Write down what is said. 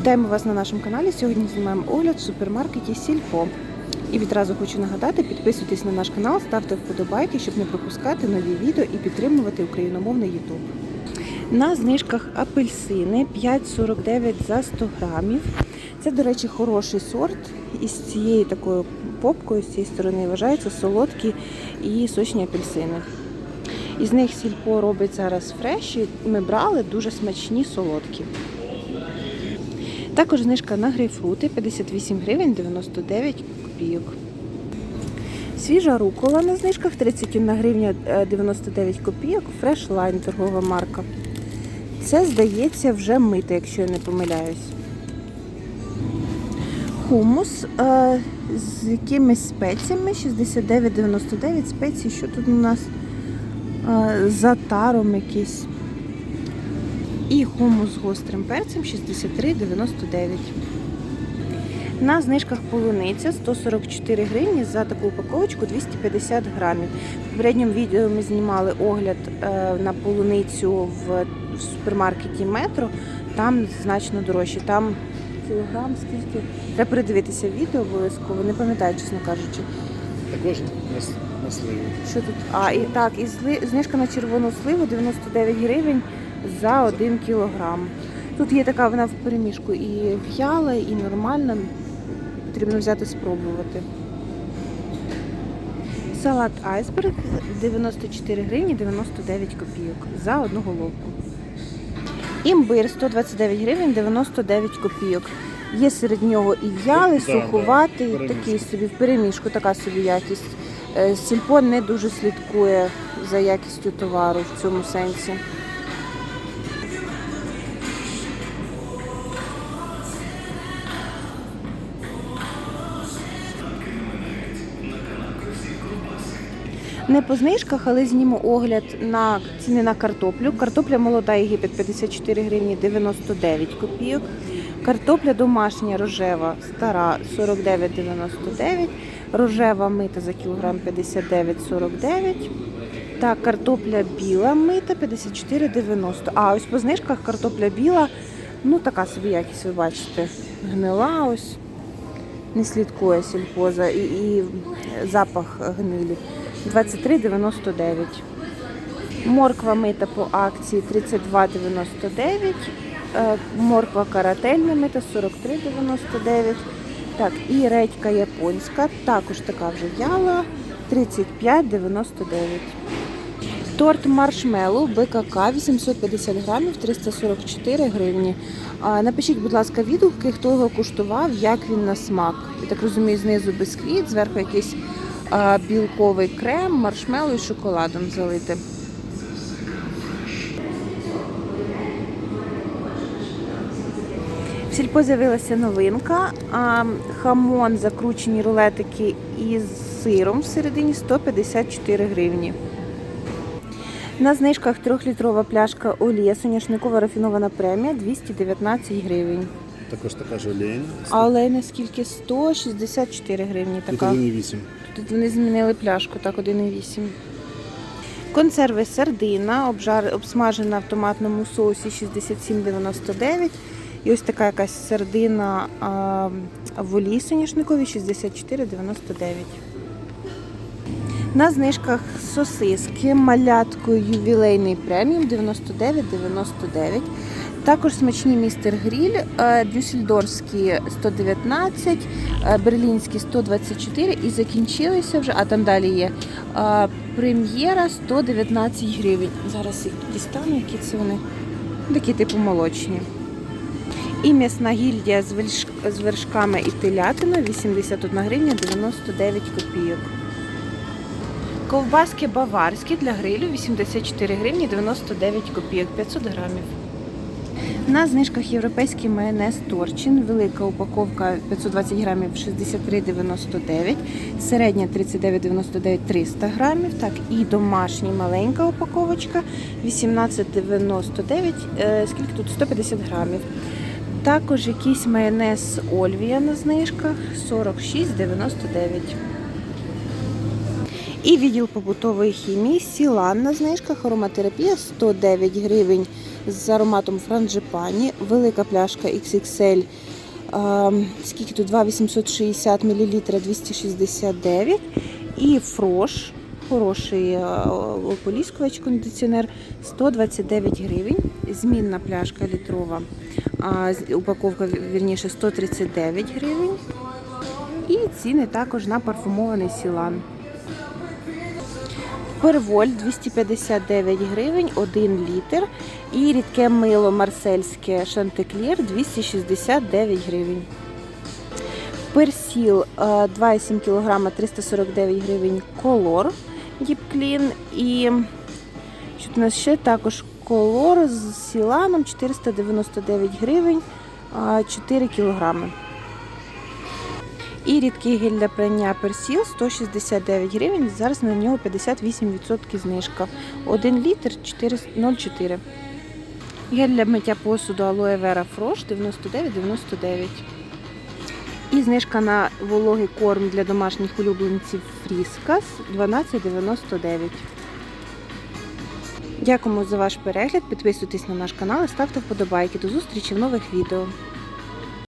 Вітаємо вас на нашому каналі. Сьогодні знімаємо огляд в супермаркеті Сільпо. І відразу хочу нагадати, підписуйтесь на наш канал, ставте вподобайки, щоб не пропускати нові відео і підтримувати україномовний YouTube. На знижках апельсини 5,49 за 100 грамів. Це, до речі, хороший сорт. Із цією такою попкою, з цієї сторони, вважаються солодкі і сочні апельсини. Із них сільпо робить зараз фреші. Ми брали дуже смачні солодкі. Також знижка на грейпфрути 58 гривень 99 копійок. Свіжа рукола на знижках 31 гривня е, 99 копійок. Fresh Line торгова марка. Це, здається, вже мити, якщо я не помиляюсь. Хумус е, з якимись спеціями 69,99 спеції. Що тут у нас? Е, за таром якийсь. І хумус з гострим перцем 63,99. На знижках полуниця 144 гривні за таку упаковочку 250 грамів. В попередньому відео ми знімали огляд е, на полуницю в, супермаркеті Метро. Там значно дорожче. Там кілограм скільки. Треба передивитися відео обов'язково, не пам'ятаю, чесно кажучи. Також на, сливу. Що тут? А, і так, і сли- знижка на червону сливу 99 гривень за 1 кілограм. Тут є така вона в переміжку і в'яла, і нормальна. Потрібно взяти спробувати. Салат айсберг 94 гривні 99 копійок за одну головку. Імбир 129 гривень 99 копійок. Є серед нього і в'ялий, суховатий, такий собі в переміжку, така собі якість. Е, Сільпо не дуже слідкує за якістю товару в цьому сенсі. Не по знижках, але зніму огляд на ціни на картоплю. Картопля молода Єгипет 54 гривні 99 копійок. Картопля домашня рожева стара 49,99. Рожева мита за кілограм 59,49. Та картопля біла мита 54,90. А ось по знижках картопля біла, ну така собі якість, ви бачите. Гнила ось. Не слідкує сільпоза і, і запах гнилі. 23,99. Морква мита по акції 32,99. Е, Морква карательна мита 43,99. Так, і редька японська, також така вже в'яла 35,99. Торт маршмеллоу БКК 850 грамів 344 гривні. Напишіть, будь ласка, відгуки, хто його куштував, як він на смак. Я так розумію, знизу бисквіт, зверху якийсь білковий крем, маршмеллоу і шоколадом залити. В сільпо з'явилася новинка. Хамон, закручені рулетики із сиром всередині 154 гривні. На знижках 3-літрова пляшка олія соняшникова рафінована премія 219 гривень. Також така ж олійна. Але наскільки 164 гривні Тут така. 1,8. Тут вони змінили пляшку, так 1,8. Консерви сардина, обжар, обсмажена в томатному соусі 67,99. І ось така якась сардина а, в олії соняшниковій 64,99. На знижках сосиски маляткою ювілейний преміум 99,99. Також смачні містер гріль, е, 119, е, берлінські 124 і закінчилися вже, а там далі є е, прем'єра 119 гривень. Зараз їх дістану, які це вони. Такі типу молочні. І м'ясна гільдія з вершками і телятиною 81 гривня 99 копійок. Ковбаски баварські для грилю 84 гривні 99 копійок 500 грамів. На знижках європейський майонез Торчин. Велика упаковка 520 грамів 63,99, середня 39,99 300 грамів. Так, і домашня маленька упаковочка 18,99, е, скільки тут 150 грамів. Також якийсь майонез Ольвія на знижках 46,99. І відділ побутової хімії Сілан на знижках ароматерапія 109 гривень з ароматом франджипані, велика пляшка XXL. е, Скільки тут 2,860 мл 269 і фрош, хороший е, ополіскувач кондиціонер 129 гривень. Змінна пляшка літрова, упаковка вірніше 139 гривень. І ціни також на парфумований сілан. Перволь 259 гривень, 1 літр. І рідке мило марсельське Шантеклір 269 гривень. Персіл е, 2,7 кг 349 гривень колор Діпклін. І що у нас ще також колор з сіланом 499 гривень е, 4 кілограми. І рідкий гель для прання персіл 169 гривень. Зараз на нього 58% знижка. 1 літр 4,04. Гель для миття посуду Aloe Vera Frosh 99,99. І знижка на вологий корм для домашніх улюбленців Фріскас 12,99. Дякуємо за ваш перегляд. Підписуйтесь на наш канал і ставте вподобайки. До зустрічі в нових відео.